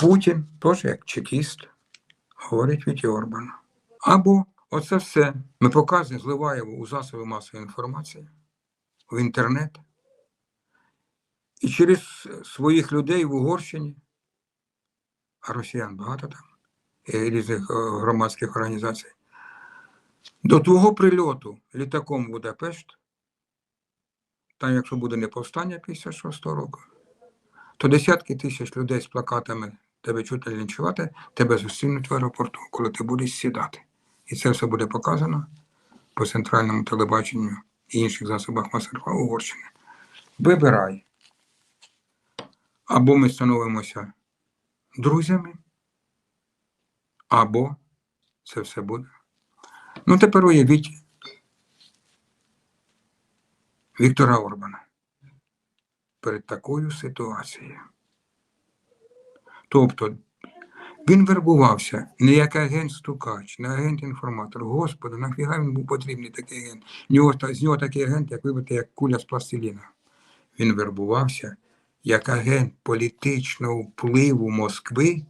Путін, теж як чекіст, говорить від Орбана. Або оце все ми показуємо, зливаємо у засоби масової інформації, в інтернет. І через своїх людей в Угорщині, а росіян багато там, і різних е, громадських організацій. До твого прильоту літаком в Будапешт, там, якщо буде не повстання 56-го року, то десятки тисяч людей з плакатами тебе чути лінчувати, тебе зустрінуть в аеропорту, коли ти будеш сідати. І це все буде показано по центральному телебаченню і інших засобах масової Угорщини. Вибирай. Або ми становимося друзями, або це все буде. Ну, тепер уявіть Віктора Орбана перед такою ситуацією. Тобто він вербувався не як агент стукач, не агент інформатор. Господи, нафіга він був потрібний такий агент? Нього, з нього такий агент, як вибити, як куля з пластиліна. Він вербувався як агент політичного впливу Москви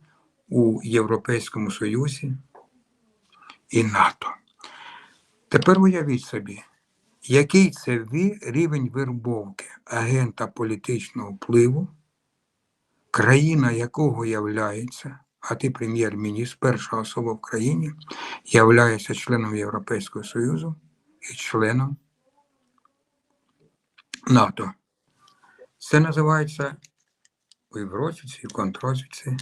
у Європейському Союзі і НАТО. Тепер уявіть собі, який це рівень вербовки агента політичного впливу, країна якого являється, а ти прем'єр-міністр, перша особа в країні, являється членом Європейського Союзу і членом НАТО. Це називається у розвідці, в контрозвідці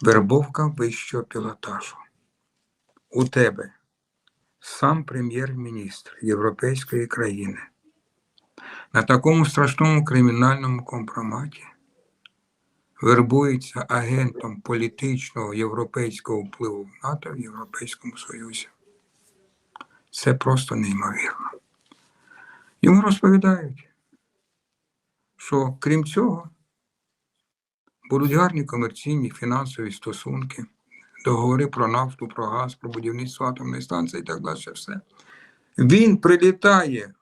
вербовка вищого пілотажу. У тебе сам прем'єр-міністр Європейської країни на такому страшному кримінальному компроматі вербується агентом політичного європейського впливу в НАТО в Європейському Союзі. Це просто неймовірно. Йому розповідають, що крім цього будуть гарні комерційні фінансові стосунки, договори про нафту, про газ, про будівництво атомної станції і так далі. Все. Він прилітає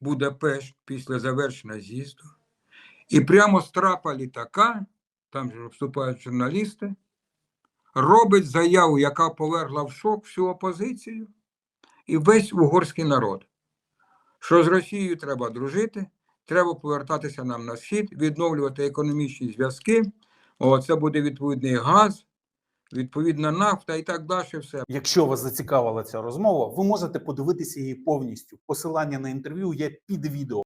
в Будапешт після завершення з'їзду, і прямо з трапа літака, там же вступають журналісти, робить заяву, яка повергла в шок всю опозицію і весь угорський народ, що з Росією треба дружити, треба повертатися нам на схід, відновлювати економічні зв'язки. Це буде відповідний газ, відповідна нафта і так далі. Все. Якщо вас зацікавила ця розмова, ви можете подивитися її повністю. Посилання на інтерв'ю є під відео.